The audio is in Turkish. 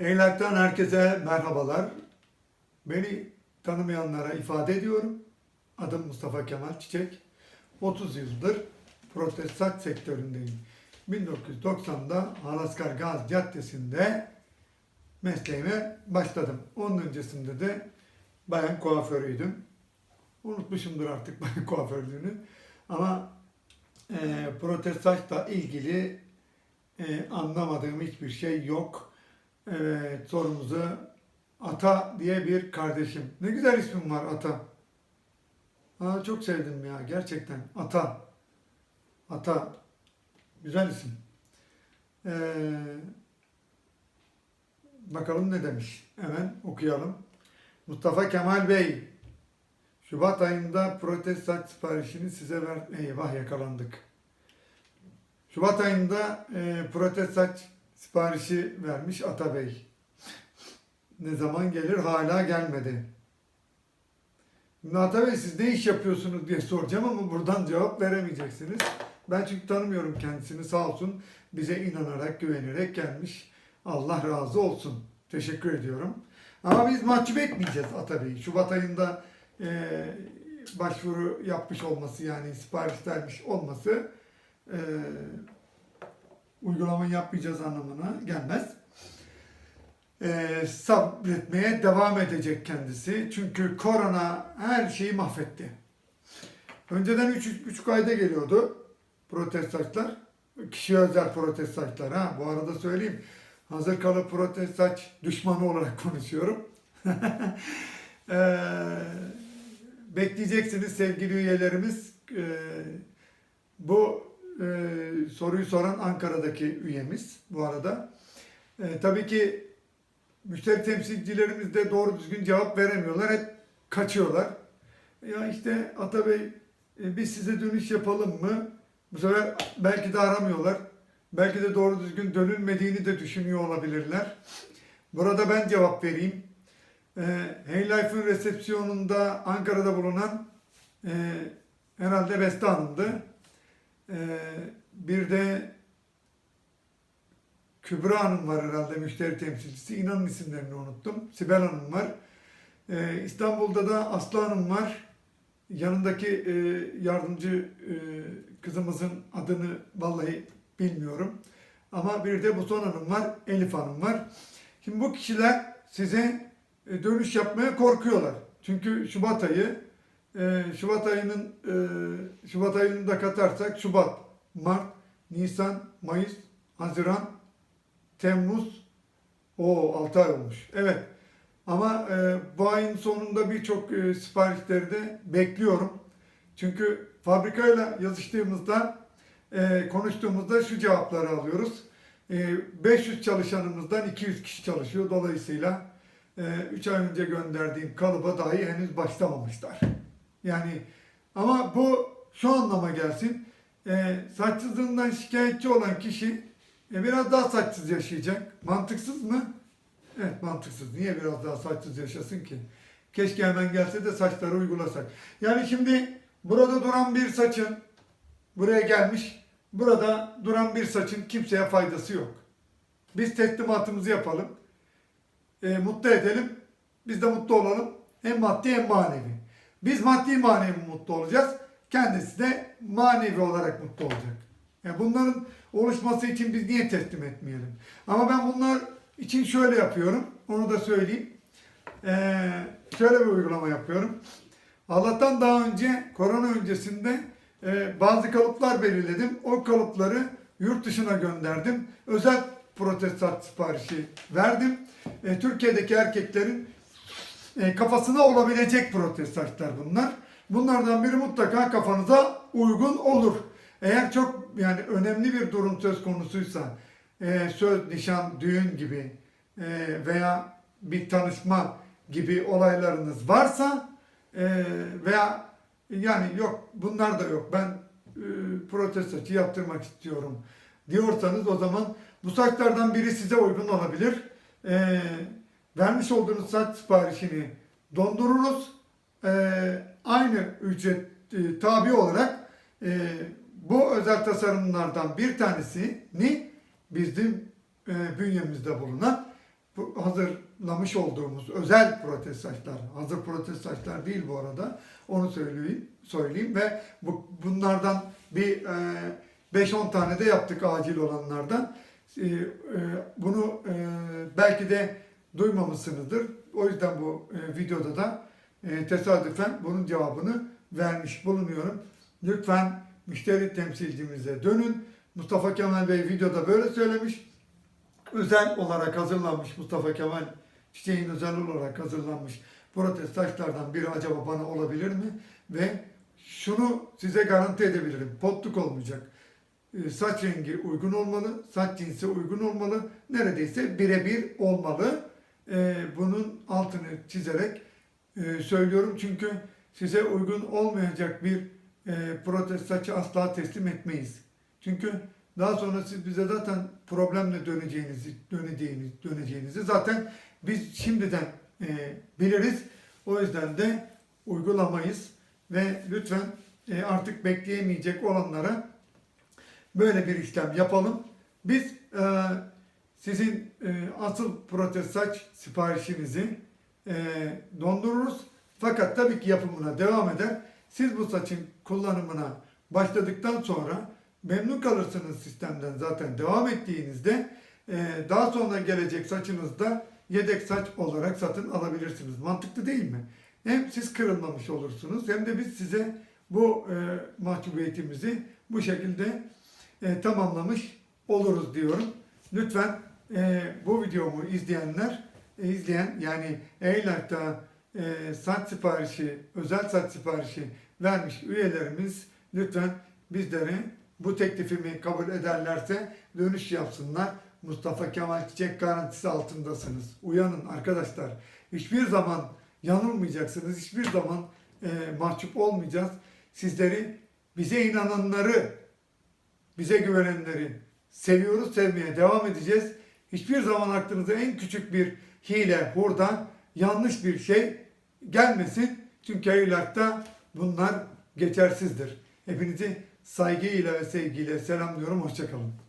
Eylak'tan herkese merhabalar. Beni tanımayanlara ifade ediyorum. Adım Mustafa Kemal Çiçek. 30 yıldır protest saç sektöründeyim. 1990'da Halaskar Gaz Caddesi'nde mesleğime başladım. Onun öncesinde de bayan kuaförüydüm. Unutmuşumdur artık bayan kuaförlüğünü. Ama e, protest saçla ilgili e, anlamadığım hiçbir şey yok. Evet, sorumuzu Ata diye bir kardeşim. Ne güzel ismin var Ata. Aa, çok sevdim ya gerçekten. Ata. Ata. Güzel isim. Ee, bakalım ne demiş. Hemen okuyalım. Mustafa Kemal Bey. Şubat ayında protest saç siparişini size ver. Eyvah yakalandık. Şubat ayında e, protest saç siparişi vermiş Atabey. Ne zaman gelir hala gelmedi. Şimdi Atabey siz ne iş yapıyorsunuz diye soracağım ama buradan cevap veremeyeceksiniz. Ben çünkü tanımıyorum kendisini sağ olsun bize inanarak güvenerek gelmiş. Allah razı olsun. Teşekkür ediyorum. Ama biz mahcup etmeyeceğiz Atabey'i. Şubat ayında e, başvuru yapmış olması yani sipariş vermiş olması e, uygulamayı yapmayacağız anlamına gelmez. Ee, sabretmeye devam edecek kendisi. Çünkü korona her şeyi mahvetti. Önceden 3,5 ayda geliyordu protest saçlar. Kişiye özel protest saçlar. Ha, bu arada söyleyeyim. Hazır kalı protest saç düşmanı olarak konuşuyorum. ee, bekleyeceksiniz sevgili üyelerimiz. Ee, bu e, soruyu soran Ankara'daki üyemiz bu arada. E, tabii ki müşteri temsilcilerimiz de doğru düzgün cevap veremiyorlar. Hep kaçıyorlar. Ya işte Atabey e, biz size dönüş yapalım mı? Bu sefer belki de aramıyorlar. Belki de doğru düzgün dönülmediğini de düşünüyor olabilirler. Burada ben cevap vereyim. E, Hey Life'ın resepsiyonunda Ankara'da bulunan e, herhalde Beste Hanım'dı. Ee, bir de Kübra Hanım var herhalde müşteri temsilcisi. İnanın isimlerini unuttum. Sibel Hanım var. Ee, İstanbul'da da Aslı Hanım var. Yanındaki e, yardımcı e, kızımızın adını vallahi bilmiyorum. Ama bir de Buson Hanım var, Elif Hanım var. Şimdi bu kişiler size e, dönüş yapmaya korkuyorlar. Çünkü Şubat ayı ee, Şubat ayının e, Şubat ayını da katarsak Şubat, Mart, Nisan, Mayıs, Haziran, Temmuz o 6 ay olmuş. Evet. Ama e, bu ayın sonunda birçok e, siparişleri de bekliyorum. Çünkü fabrikayla yazıştığımızda e, konuştuğumuzda şu cevapları alıyoruz. E, 500 çalışanımızdan 200 kişi çalışıyor. Dolayısıyla 3 ay önce gönderdiğim kalıba dahi henüz başlamamışlar. Yani ama bu şu anlama gelsin. E, saçsızlığından şikayetçi olan kişi e, biraz daha saçsız yaşayacak. Mantıksız mı? Evet mantıksız. Niye biraz daha saçsız yaşasın ki? Keşke hemen gelse de saçları uygulasak. Yani şimdi burada duran bir saçın buraya gelmiş. Burada duran bir saçın kimseye faydası yok. Biz teslimatımızı yapalım. E, mutlu edelim. Biz de mutlu olalım. Hem maddi hem manevi. Biz maddi manevi mutlu olacağız. Kendisi de manevi olarak mutlu olacak. Yani bunların oluşması için biz niye teslim etmeyelim? Ama ben bunlar için şöyle yapıyorum. Onu da söyleyeyim. Ee, şöyle bir uygulama yapıyorum. Allah'tan daha önce korona öncesinde e, bazı kalıplar belirledim. O kalıpları yurt dışına gönderdim. Özel protestat siparişi verdim. E, Türkiye'deki erkeklerin e, kafasına olabilecek protestajlar bunlar. Bunlardan biri mutlaka kafanıza uygun olur. Eğer çok yani önemli bir durum söz konusuysa e, söz, nişan, düğün gibi e, veya bir tanışma gibi olaylarınız varsa veya yani yok bunlar da yok ben e, yaptırmak istiyorum diyorsanız o zaman bu saçlardan biri size uygun olabilir. E, vermiş olduğunuz saç siparişini dondururuz. Ee, aynı ücret e, tabi olarak e, bu özel tasarımlardan bir tanesini bizim e, bünyemizde bulunan bu hazırlamış olduğumuz özel protez saçlar, hazır protez saçlar değil bu arada, onu söyleyeyim, söyleyeyim ve bu, bunlardan bir e, 5-10 tane de yaptık acil olanlardan. E, e, bunu e, belki de duymamışsınızdır. O yüzden bu e, videoda da e, tesadüfen bunun cevabını vermiş bulunuyorum. Lütfen müşteri temsilcimize dönün. Mustafa Kemal Bey videoda böyle söylemiş. Özel olarak hazırlanmış Mustafa Kemal Çiçeğin özel olarak hazırlanmış protest taşlardan biri acaba bana olabilir mi? Ve şunu size garanti edebilirim. Potluk olmayacak. E, Saç rengi uygun olmalı, saç cinsi uygun olmalı, neredeyse birebir olmalı. E, Bunun altını çizerek e, söylüyorum çünkü size uygun olmayacak bir e, protez saçı asla teslim etmeyiz. Çünkü daha sonra siz bize zaten problemle döneceğinizi, döneceğinizi, döneceğinizi zaten biz şimdiden e, biliriz. O yüzden de uygulamayız ve lütfen e, artık bekleyemeyecek olanlara böyle bir işlem yapalım. Biz e, sizin e, asıl protez saç siparişinizi e, dondururuz. Fakat tabii ki yapımına devam eder. Siz bu saçın kullanımına başladıktan sonra memnun kalırsınız sistemden zaten devam ettiğinizde e, daha sonra gelecek saçınızda yedek saç olarak satın alabilirsiniz. Mantıklı değil mi? Hem siz kırılmamış olursunuz hem de biz size bu e, mahcubiyetimizi bu şekilde e, tamamlamış oluruz diyorum. Lütfen e, bu videomu izleyenler, e, izleyen yani Eylak'ta e, saç siparişi, özel saç siparişi vermiş üyelerimiz lütfen bizlere bu teklifimi kabul ederlerse dönüş yapsınlar. Mustafa Kemal Çiçek garantisi altındasınız. Uyanın arkadaşlar. Hiçbir zaman yanılmayacaksınız. Hiçbir zaman e, mahcup olmayacağız. Sizleri, bize inananları, bize güvenenleri seviyoruz, sevmeye devam edeceğiz. Hiçbir zaman aklınıza en küçük bir hile, hurda, yanlış bir şey gelmesin. Çünkü ahlakta bunlar geçersizdir. Hepinizi saygıyla ve sevgiyle selamlıyorum. Hoşçakalın.